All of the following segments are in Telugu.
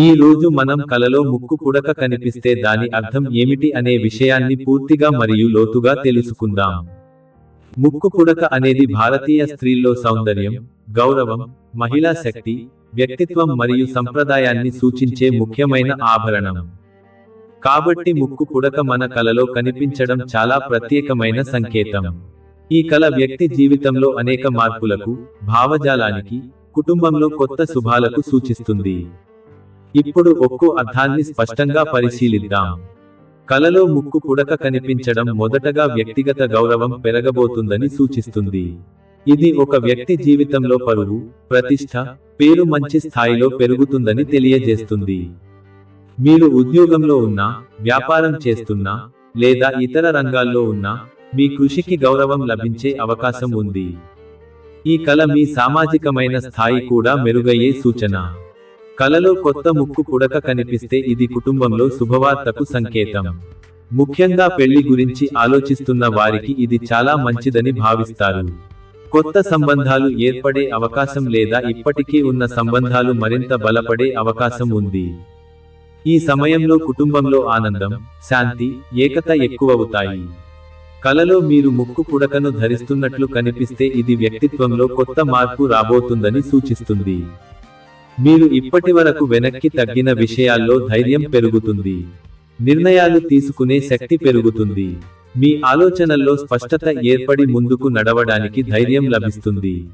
ఈ రోజు మనం కలలో ముక్కు పుడక కనిపిస్తే దాని అర్థం ఏమిటి అనే విషయాన్ని పూర్తిగా మరియు లోతుగా తెలుసుకుందాం. ముక్కు పుడక అనేది భారతీయ స్త్రీల్లో సౌందర్యం గౌరవం మహిళా శక్తి వ్యక్తిత్వం మరియు సంప్రదాయాన్ని సూచించే ముఖ్యమైన ఆభరణం. కాబట్టి ముక్కు పుడక మన కలలో కనిపించడం చాలా ప్రత్యేకమైన సంకేతం. ఈ కళ వ్యక్తి జీవితంలో అనేక మార్పులకు భావజాలానికి కుటుంబంలో కొత్త శుభాలకు సూచిస్తుంది. ఇప్పుడు ఒక్కో అర్థాన్ని స్పష్టంగా పరిశీలిద్దాం. కలలో ముక్కు పుడక కనిపించడం మొదటగా వ్యక్తిగత గౌరవం పెరగబోతుందని సూచిస్తుంది. ఇది ఒక వ్యక్తి జీవితంలో పరువు ప్రతిష్ట పేరు మంచి స్థాయిలో పెరుగుతుందని తెలియజేస్తుంది. మీరు ఉద్యోగంలో ఉన్నా వ్యాపారం చేస్తున్నా లేదా ఇతర రంగాల్లో ఉన్నా మీ కృషికి గౌరవం లభించే అవకాశం ఉంది. ఈ కళ మీ సామాజికమైన స్థాయి కూడా మెరుగయ్యే సూచన. కలలో కొత్త ముక్కు పుడక కనిపిస్తే ఇది కుటుంబంలో శుభవార్తకు సంకేతం. ముఖ్యంగా పెళ్ళి గురించి ఆలోచిస్తున్న వారికి ఇది చాలా మంచిదని భావిస్తారు. కొత్త సంబంధాలు ఏర్పడే అవకాశం లేదా ఇప్పటికే ఉన్న సంబంధాలు మరింత బలపడే అవకాశం ఉంది. ఈ సమయంలో కుటుంబంలో ఆనందం శాంతి ఏకత ఎక్కువవుతాయి. కలలో మీరు ముక్కు పుడకను ధరిస్తున్నట్లు కనిపిస్తే ఇది వ్యక్తిత్వంలో కొత్త మార్పు రాబోతుందని సూచిస్తుంది. మీరు ఇప్పటివరకు వెనక్కి తగ్గిన విషయాల్లో ధైర్యం పెరుగుతుంది. నిర్ణయాలు తీసుకునే శక్తి పెరుగుతుంది. మీ ఆలోచనల్లో స్పష్టత ఏర్పడి ముందుకు నడవడానికి ధైర్యం లభిస్తుంది.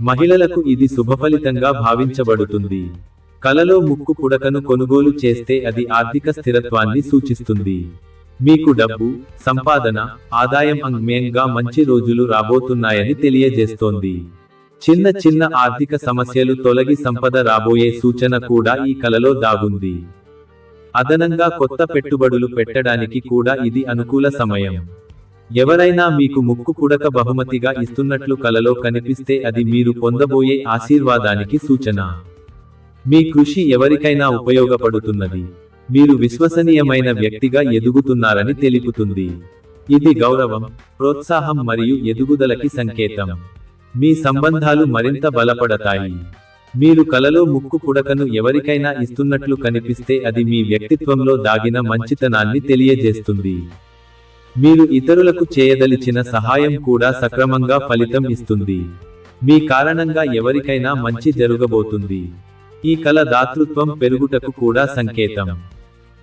మహిళలకు ఇది శుభఫలితంగా భావించబడుతుంది. కలలో ముక్కు పుడకను కొనుగోలు చేస్తే అది ఆర్థిక స్థిరత్వాన్ని సూచిస్తుంది. మీకు డబ్బు సంపాదన ఆదాయం అంగ్మేయంగా మంచి రోజులు రాబోతున్నాయని తెలియజేస్తోంది. చిన్న చిన్న ఆర్థిక సమస్యలు తొలగి సంపద రాబోయే సూచన కూడా ఈ కలలో దాగుంది. అదనంగా కొత్త పెట్టుబడులు పెట్టడానికి కూడా ఇది అనుకూల సమయం. ఎవరైనా మీకు ముక్కు పుడక బహుమతిగా ఇస్తున్నట్లు కలలో కనిపిస్తే అది మీరు పొందబోయే ఆశీర్వాదానికి సూచన. మీ కృషి ఎవరికైనా ఉపయోగపడుతున్నది. మీరు విశ్వసనీయమైన వ్యక్తిగా ఎదుగుతున్నారని తెలుపుతుంది. ఇది గౌరవం ప్రోత్సాహం మరియు ఎదుగుదలకి సంకేతం. మీ సంబంధాలు మరింత బలపడతాయి. మీరు కలలో ముక్కు పుడకను ఎవరికైనా ఇస్తున్నట్లు కనిపిస్తే అది మీ వ్యక్తిత్వంలో దాగిన మంచితనాన్ని తెలియజేస్తుంది. మీరు ఇతరులకు చేయదలిచిన సహాయం కూడా సక్రమంగా ఫలితం ఇస్తుంది. మీ కారణంగా ఎవరికైనా మంచి జరగబోతుంది. ఈ కల దాతృత్వం పెరుగుటకు కూడా సంకేతం.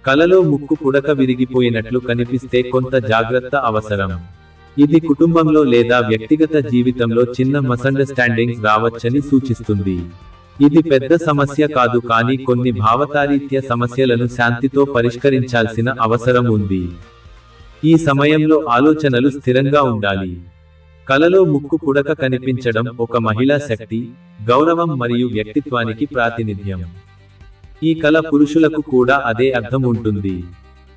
కలలో ముక్కు పుడక విరిగిపోయినట్లు కనిపిస్తే కొంత జాగ్రత్త అవసరం. ఇది కుటుంబంలో లేదా వ్యక్తిగత జీవితంలో చిన్న మిస్అండర్స్టాండింగ్స్ రావచ్చని సూచిస్తుంది. ఇది పెద్ద సమస్య కాదు కానీ కొన్ని భావతారీత్య సమస్యలను శాంతితో పరిష్కరించాల్సిన అవసరం ఉంది. ఈ సమయంలో ఆలోచనలు స్థిరంగా ఉండాలి. కలలో ముక్కు పుడక కనిపించడం ఒక మహిళా శక్తి గౌరవం మరియు వ్యక్తిత్వానికి ప్రాతినిధ్యం. ఈ కళ పురుషులకు కూడా అదే అర్థం ఉంటుంది.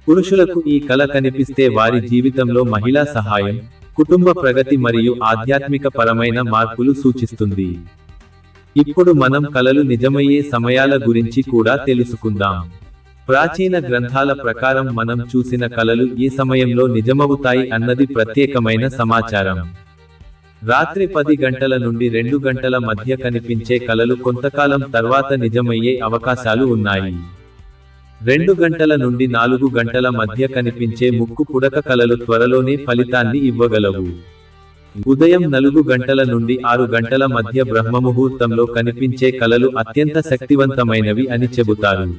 పురుషులకు ఈ కళ కనిపిస్తే వారి జీవితంలో మహిళా సహాయం కుటుంబ ప్రగతి మరియు ఆధ్యాత్మిక పరమైన మార్పులు సూచిస్తుంది. ఇప్పుడు మనం కలలు నిజమయ్యే సమయాల గురించి కూడా తెలుసుకుందాం. ప్రాచీన గ్రంథాల ప్రకారం మనం చూసిన కలలు ఏ సమయంలో నిజమవుతాయి అన్నది ప్రత్యేకమైన సమాచారం. రాత్రి పది గంటల నుండి రెండు గంటల మధ్య కనిపించే కలలు కొంతకాలం తర్వాత నిజమయ్యే అవకాశాలు ఉన్నాయి. రెండు గంటల నుండి నాలుగు గంటల మధ్య కనిపించే ముక్కు పుడక కలలు త్వరలోనే ఫలితాన్ని ఇవ్వగలవు. ఉదయం నలుగు గంటల నుండి ఆరు గంటల మధ్య బ్రహ్మముహూర్తంలో కనిపించే కలలు అత్యంత శక్తివంతమైనవి అని చెబుతారు.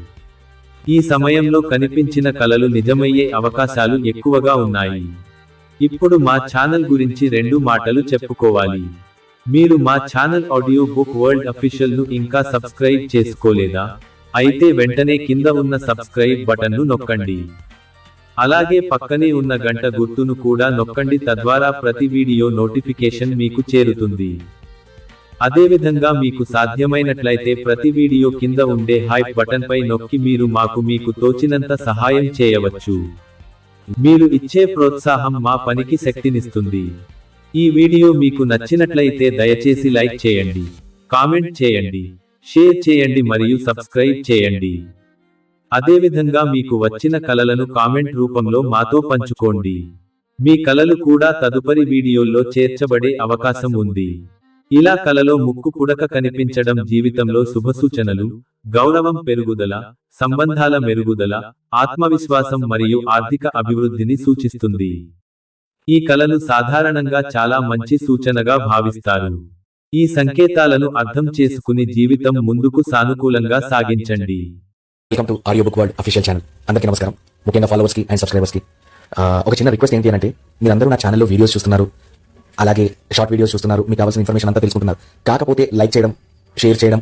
ఈ సమయంలో కనిపించిన కలలు నిజమయ్యే అవకాశాలు ఎక్కువగా ఉన్నాయి. ఇప్పుడు మా ఛానల్ గురించి రెండు మాటలు చెప్పుకోవాలి. మీరు మా ఛానల్ ఆడియో బుక్ వరల్డ్ అఫీషియల్ను ఇంకా సబ్స్క్రైబ్ చేసుకోలేదా? అయితే వెంటనే కింద ఉన్న సబ్స్క్రైబ్ బటన్ను నొక్కండి. అలాగే పక్కనే ఉన్న గంట గుర్తును కూడా నొక్కండి తద్వారా ప్రతి వీడియో నోటిఫికేషన్ మీకు చేరుతుంది. అదేవిధంగా మీకు సాధ్యమైనట్లయితే ప్రతి వీడియో కింద ఉండే హైప్ బటన్ పై నొక్కి మీరు మాకు మీకు తోచినంత సహాయం చేయవచ్చు. మీరు ఇచ్చే ప్రోత్సాహం మా పనికి శక్తినిస్తుంది. ఈ వీడియో మీకు నచ్చినట్లయితే దయచేసి లైక్ చేయండి కామెంట్ చేయండి. షేర్ చేయండి మరియు సబ్స్క్రైబ్ చేయండి. అదేవిధంగా మీకు వచ్చిన కలలను కామెంట్ రూపంలో మాతో పంచుకోండి. మీ కలలు కూడా తదుపరి వీడియోల్లో చేర్చబడే అవకాశం ఉంది. ఇలా కలలో ముక్కు పుడక కనిపించడం జీవితంలో శుభసూచనలు గౌరవం పెరుగుదల సంబంధాల మెరుగుదల ఆత్మవిశ్వాసం మరియు ఆర్థిక అభివృద్ధిని సూచిస్తుంది. ఈ కలను సాధారణంగా చాలా మంచి సూచనగా భావిస్తారు. ఈ సంకేతాలను అర్థం చేసుకుని జీవితం ముందుకు సానుకూలంగా సాగించండి. Welcome to audio book world official channel అందరికీ నమస్కారం. ముఖ్యంగా ఫాలోవర్స్కి అండ్ సబ్స్క్రైబర్స్కి ఒక చిన్న రిక్వెస్ట్ ఏంటి అంటే మీరందరూ నా ఛానల్లో వీడియోస్ చూస్తున్నారు. అలాగే షార్ట్ వీడియోస్ చూస్తున్నారు. మీకు కావాల్సిన ఇన్ఫర్మేషన్ అంతా తెలుసుకుంటున్నారు. కాకపోతే లైక్ చేయడం షేర్ చేయడం